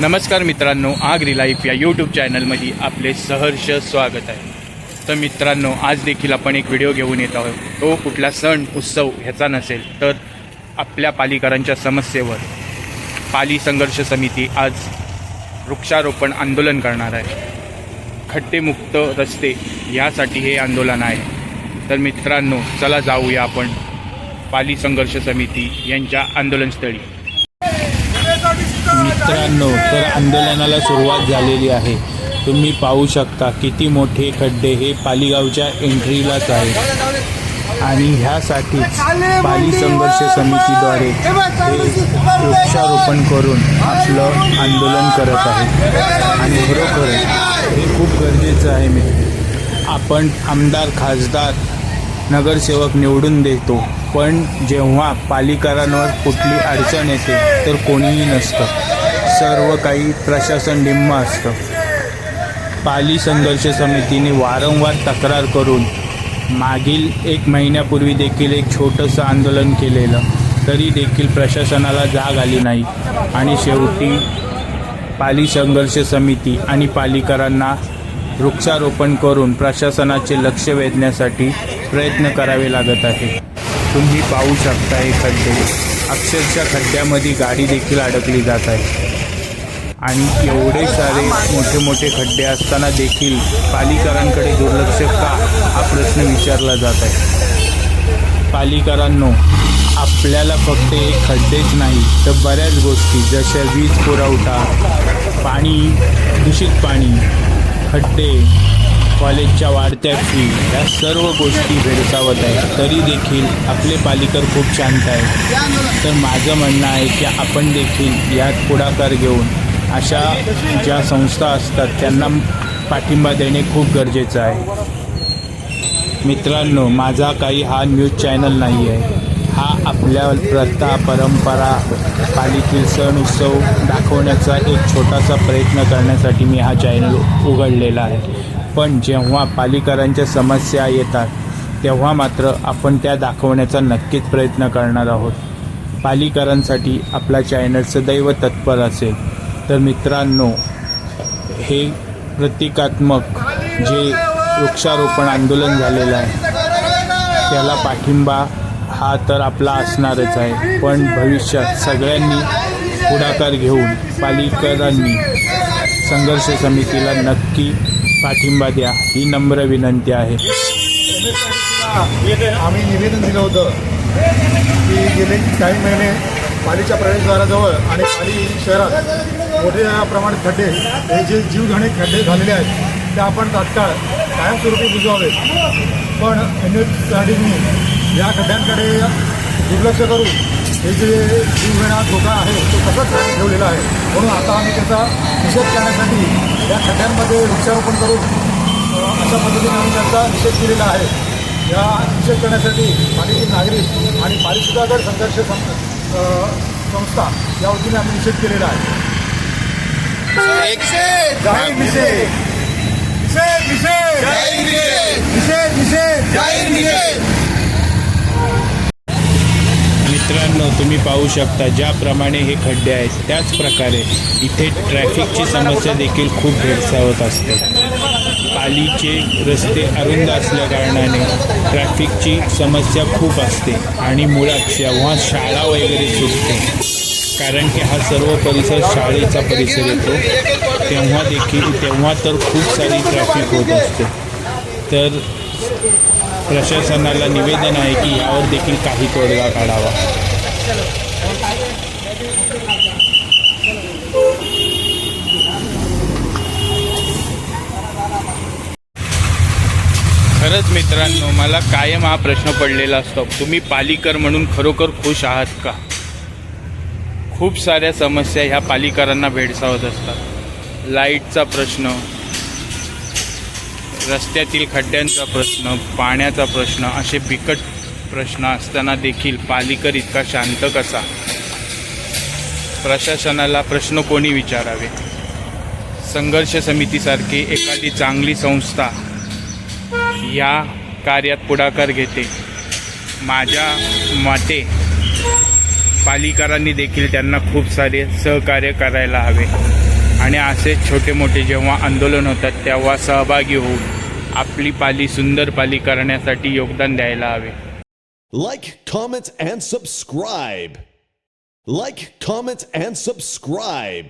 नमस्कार मित्रांनो आगरी लाईफ या यूट्यूब चॅनलमध्ये आपले सहर्ष स्वागत आहे. तर मित्रांनो आज देखील आपण एक व्हिडिओ घेऊन येत आहोत. तो कुठला सण उत्सव ह्याचा नसेल तर आपल्या पालिकरांच्या समस्येवर पाली संघर्ष समिती आज वृक्षारोपण आंदोलन करणार आहे. खड्डेमुक्त रस्ते यासाठी हे आंदोलन आहे. तर मित्रांनो चला जाऊया आपण पाली संघर्ष समिती यांच्या आंदोलनस्थळी. मित्रांनो तर आंदोलनाला सुरुवात झालेली आहे. तुम्ही पाहू शकता किती मोठे खड्डे हे पालीगावच्या एंट्रीलाच आहे आणि ह्यासाठी पाली संघर्ष समितीद्वारे हे वृक्षारोपण करून आपलं आंदोलन करत आहे. आणि खरोखर हे खूप गरजेचं आहे मी. आपण आमदार खासदार नगरसेवक निवडून देतो पण जेव्हा पालिकरांवर कुठली अडचण येते तर कोणीही नसतं. सर्व काही प्रशासन निम्म असतं. पाली संघर्ष समितीने वारंवार तक्रार करून मागील एक महिन्यापूर्वी देखील एक छोटंसं आंदोलन केलेलं तरी देखील प्रशासनाला जाग आली नाही. आणि शेवटी पाली संघर्ष समिती आणि पालिकरांना वृक्षारोपण करून प्रशासनाचे लक्ष वेधण्यासाठी प्रयत्न करावे लागत आहे. तुम्ही पाहू शकता हे खड्डे अक्षरशः खड्ड्यामध्ये गाडी देखील अडकली जात आहे. आणि एवढे सारे मोठे मोठे खड्डे असताना देखील पालिकरांकडे दुर्लक्ष का? हा प्रश्न विचारला जात आहे. पालिकरांनो आपल्याला फक्त एक खड्डेच नाही तर बऱ्याच गोष्टी जशा वीज पुरवठा पाणी दूषित पाणी खड्डे कॉलेजच्या वाढत्या फी या सर्व गोष्टी भेडसावत आहेत. तरी देखील आपले पालिकर खूप शांत आहेत. तर माझं म्हणणं आहे की आपण देखील यात पुढाकार घेऊन अशा ज्या संस्था असतात त्यांना पाठिंबा देणे खूप गरजेचं आहे. मित्रांनो माझा काही हा न्यूज चॅनल नाही आहे. हा आपल्या प्रथा परंपरा पालीतील सण उत्सव दाखवण्याचा एक छोटासा प्रयत्न करण्यासाठी मी हा चॅनल उघडलेला आहे. पण जेव्हा पालिकरांच्या समस्या येतात तेव्हा मात्र आपण त्या दाखवण्याचा नक्कीच प्रयत्न करणार आहोत. पालिकरांसाठी आपला चॅनल सदैव तत्पर असेल. तर मित्रांनो हे प्रतिकात्मक जे वृक्षारोपण आंदोलन झालेलं आहे त्याला पाठिंबा हा तर आपला असणारच आहे. पण भविष्यात सगळ्यांनी पुढाकार घेऊन पालिकरांनी संघर्ष समितीला नक्की पाठिंबा द्या ही नम्र विनंती आहे. आम्ही निवेदन दिलं होतं की गेले काही महिने पालीच्या प्रवेशद्वाराजवळ आणि पाली शहरात मोठ्या प्रमाणात खड्डे हे जे जीवघाणे खड्डे झालेले आहेत ते आपण तात्काळ कायमस्वरूपी बुजवावेत. पण एनएचआरडीनी या खड्ड्यांकडे दुर्लक्ष करून हे जे जीवघेणा धोका आहे तो तसंच ठेवलेला आहे. म्हणून आता आम्ही त्याचा निषेध करण्यासाठी या खड्ड्यांमध्ये वृक्षारोपण करून अशा पद्धतीने आम्ही त्यांचा निषेध केलेला आहे. या निषेध करण्यासाठी पालिकेतील नागरिक आणि पालिसुधागड संघर्ष सं- संस्था या वतीने आम्ही निषेध केलेला आहे जाहीर निषेध निषेध निषेध निषेध निषेध मित्रांनो तुम्ही पाहू शकता ज्याप्रमाणे हे खड्डे आहेत त्याच प्रकारे इथे ट्रॅफिकची समस्या देखील खूप भेडसावत असते. पालीचे रस्ते अरुंद असल्या कारणाने ट्रॅफिकची समस्या खूप असते आणि मुळात जेव्हा शाळा वगैरे सुटते. कारण की हा सर्व परिसर शाळेचा परिसर येतो. तेव्हा देखील तेव्हा तर खूप सारी ट्रॅफिक होत असते. तर प्रशासनाला निवेदन आहे की यावर देखील काही तोडगा काढावा. खरंच मित्रांनो मला कायम हा प्रश्न पडलेला असतो. तुम्ही पालिकर म्हणून खरोखर खुश आहात का? खूप साऱ्या समस्या ह्या पालिकरांना भेडसावत असतात. लाईटचा प्रश्न रस्त्यातील खड्ड्यांचा प्रश्न पाण्याचा प्रश्न असे बिकट प्रश्न असताना देखील पालिकर इतका शांत कसा? प्रशासनाला प्रश्न कोणी विचारावे? संघर्ष समितीसारखी एखादी चांगली संस्था या कार्यात पुढाकार घेते. माझ्या मते पालिकरांनी देखील त्यांना खूप सारे सहकार्य करायला हवे. आणि असे छोटे मोठे जेव्हा आंदोलन होतात तेव्हा सहभागी होऊन आपली पाली सुंदर पाली करण्यासाठी योगदान द्यायला हवे. Like comment, and subscribe like comment, and subscribe